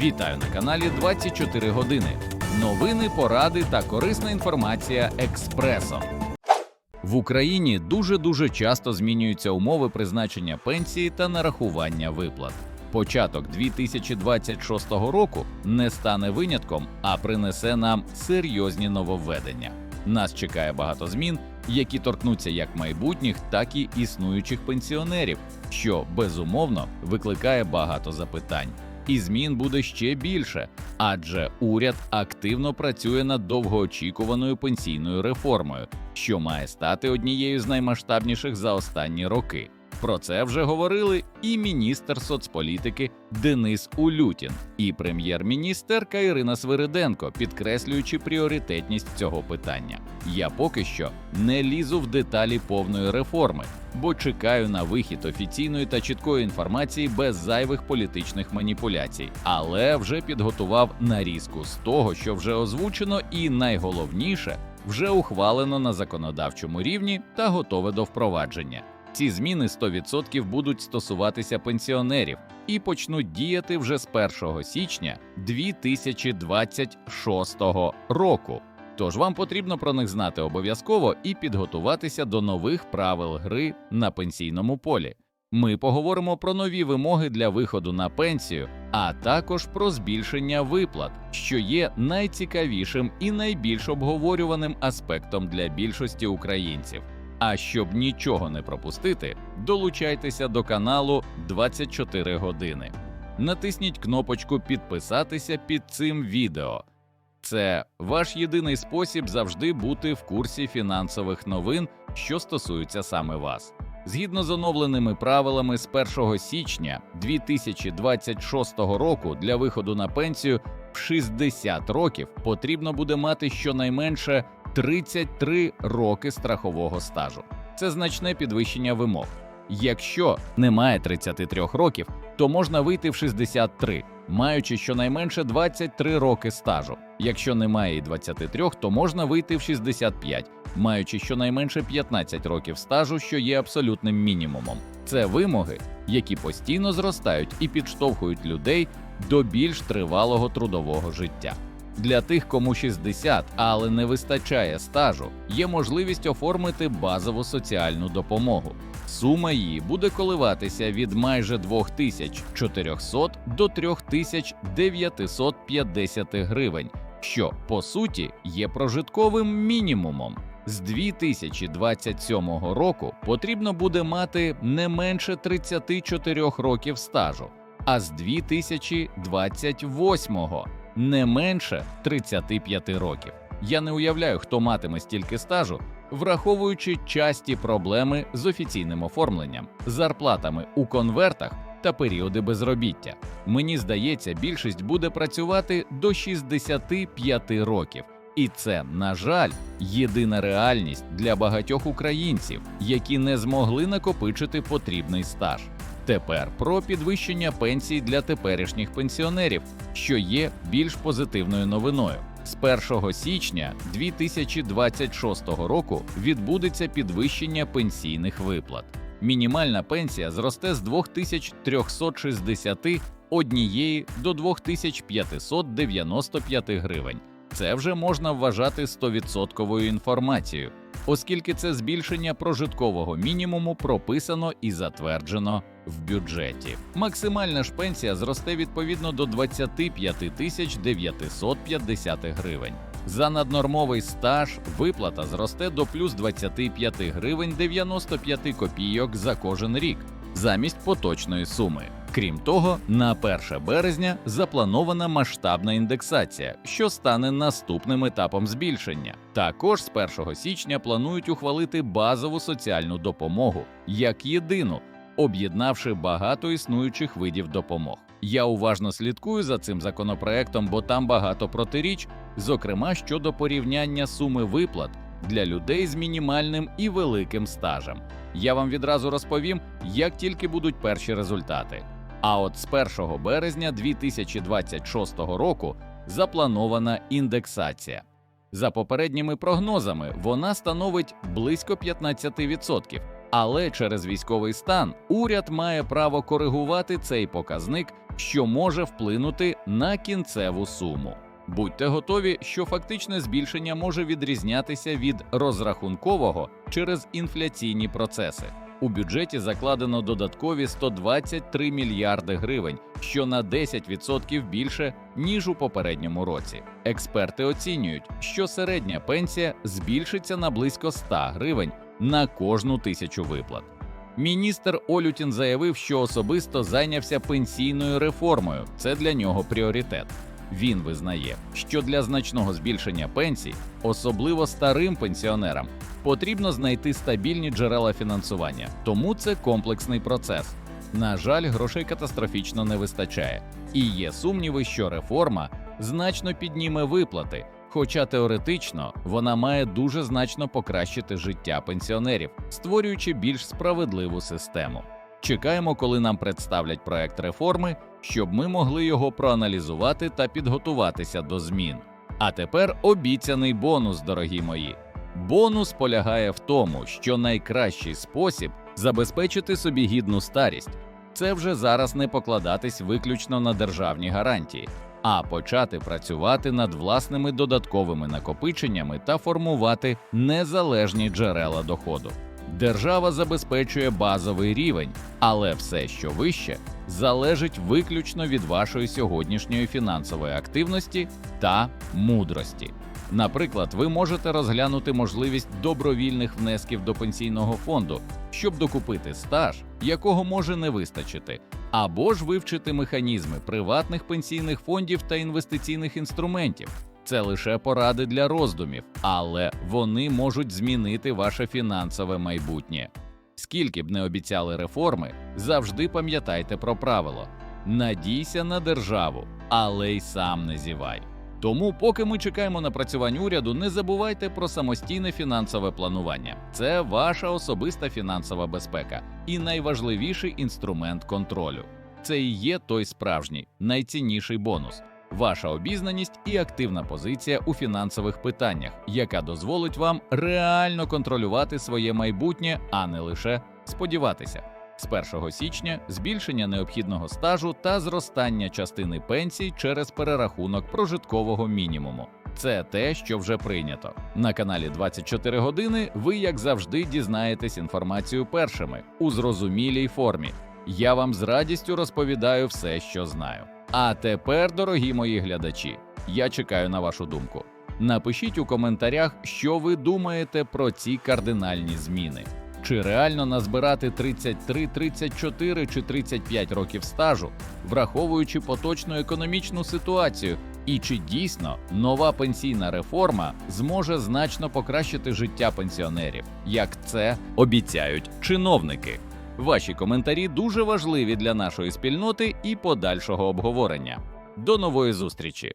Вітаю на каналі 24 години. Новини, поради та корисна інформація експресом. В Україні дуже дуже часто змінюються умови призначення пенсії та нарахування виплат. Початок 2026 року не стане винятком, а принесе нам серйозні нововведення. Нас чекає багато змін, які торкнуться як майбутніх, так і існуючих пенсіонерів, що безумовно викликає багато запитань. І змін буде ще більше, адже уряд активно працює над довгоочікуваною пенсійною реформою, що має стати однією з наймасштабніших за останні роки. Про це вже говорили і міністр соцполітики Денис Улютін, і прем'єр-міністерка Ірина Свириденко, підкреслюючи пріоритетність цього питання. Я поки що не лізу в деталі повної реформи, бо чекаю на вихід офіційної та чіткої інформації без зайвих політичних маніпуляцій, але вже підготував нарізку з того, що вже озвучено, і найголовніше вже ухвалено на законодавчому рівні та готове до впровадження. Ці зміни 100% будуть стосуватися пенсіонерів і почнуть діяти вже з 1 січня 2026 року. Тож вам потрібно про них знати обов'язково і підготуватися до нових правил гри на пенсійному полі. Ми поговоримо про нові вимоги для виходу на пенсію, а також про збільшення виплат, що є найцікавішим і найбільш обговорюваним аспектом для більшості українців. А щоб нічого не пропустити, долучайтеся до каналу 24 години. Натисніть кнопочку підписатися під цим відео. Це ваш єдиний спосіб завжди бути в курсі фінансових новин, що стосуються саме вас. Згідно з оновленими правилами з 1 січня 2026 року для виходу на пенсію в 60 років потрібно буде мати щонайменше 33 роки страхового стажу. Це значне підвищення вимог. Якщо немає 33 років, то можна вийти в 63, маючи щонайменше 23 роки стажу. Якщо немає і 23, то можна вийти в 65, маючи щонайменше 15 років стажу, що є абсолютним мінімумом. Це вимоги, які постійно зростають і підштовхують людей до більш тривалого трудового життя. Для тих, кому 60, але не вистачає стажу, є можливість оформити базову соціальну допомогу. Сума її буде коливатися від майже 2400 до 3950 гривень, що по суті є прожитковим мінімумом. З 2027 року потрібно буде мати не менше 34 років стажу, а з 2028 не менше 35 років. Я не уявляю, хто матиме стільки стажу, враховуючи часті проблеми з офіційним оформленням, зарплатами у конвертах та періоди безробіття. Мені здається, більшість буде працювати до 65 років. І це, на жаль, єдина реальність для багатьох українців, які не змогли накопичити потрібний стаж. Тепер про підвищення пенсій для теперішніх пенсіонерів, що є більш позитивною новиною. З 1 січня 2026 року відбудеться підвищення пенсійних виплат. Мінімальна пенсія зросте з 2361 до 2595 гривень. Це вже можна вважати 100% інформацією, оскільки це збільшення прожиткового мінімуму прописано і затверджено в бюджеті. Максимальна ж пенсія зросте відповідно до 25 тисяч 950 гривень. За наднормовий стаж виплата зросте до плюс 25 гривень 95 копійок за кожен рік замість поточної суми. Крім того, на 1 березня запланована масштабна індексація, що стане наступним етапом збільшення. Також з 1 січня планують ухвалити базову соціальну допомогу як єдину, об'єднавши багато існуючих видів допомог. Я уважно слідкую за цим законопроектом, бо там багато протиріч, зокрема щодо порівняння суми виплат для людей з мінімальним і великим стажем. Я вам відразу розповім, як тільки будуть перші результати. А от з 1 березня 2026 року запланована індексація. За попередніми прогнозами, вона становить близько 15%, Але через військовий стан уряд має право коригувати цей показник, що може вплинути на кінцеву суму. Будьте готові, що фактичне збільшення може відрізнятися від розрахункового через інфляційні процеси. У бюджеті закладено додаткові 123 мільярди гривень, що на 10% більше ніж у попередньому році. Експерти оцінюють, що середня пенсія збільшиться на близько 100 гривень на кожну тисячу виплат. Міністр Олютін заявив, що особисто зайнявся пенсійною реформою. Це для нього пріоритет. Він визнає, що для значного збільшення пенсій, особливо старим пенсіонерам, потрібно знайти стабільні джерела фінансування, тому це комплексний процес. На жаль, грошей катастрофічно не вистачає, і є сумніви, що реформа значно підніме виплати. Хоча теоретично вона має дуже значно покращити життя пенсіонерів, створюючи більш справедливу систему. Чекаємо, коли нам представлять проект реформи, щоб ми могли його проаналізувати та підготуватися до змін. А тепер обіцяний бонус, дорогі мої. Бонус полягає в тому, що найкращий спосіб забезпечити собі гідну старість це вже зараз не покладатись виключно на державні гарантії, а почати працювати над власними додатковими накопиченнями та формувати незалежні джерела доходу. Держава забезпечує базовий рівень, але все, що вище, залежить виключно від вашої сьогоднішньої фінансової активності та мудрості. Наприклад, ви можете розглянути можливість добровільних внесків до пенсійного фонду, щоб докупити стаж, якого може не вистачити, або ж вивчити механізми приватних пенсійних фондів та інвестиційних інструментів. Це лише поради для роздумів, але вони можуть змінити ваше фінансове майбутнє. Скільки б не обіцяли реформи, завжди пам'ятайте про правило: надійся на державу, але й сам не зівай. Тому, поки ми чекаємо напрацювань уряду, не забувайте про самостійне фінансове планування. Це ваша особиста фінансова безпека і найважливіший інструмент контролю. Це і є той справжній найцінніший бонус. Ваша обізнаність і активна позиція у фінансових питаннях, яка дозволить вам реально контролювати своє майбутнє, а не лише сподіватися. З 1 січня збільшення необхідного стажу та зростання частини пенсій через перерахунок прожиткового мінімуму. Це те, що вже прийнято. На каналі 24 години ви, як завжди, дізнаєтесь інформацію першими у зрозумілій формі. Я вам з радістю розповідаю все, що знаю. А тепер, дорогі мої глядачі, я чекаю на вашу думку. Напишіть у коментарях, що ви думаєте про ці кардинальні зміни. Чи реально назбирати 33, 34 чи 35 років стажу, враховуючи поточну економічну ситуацію, і чи дійсно нова пенсійна реформа зможе значно покращити життя пенсіонерів, як це обіцяють чиновники? Ваші коментарі дуже важливі для нашої спільноти і подальшого обговорення. До нової зустрічі!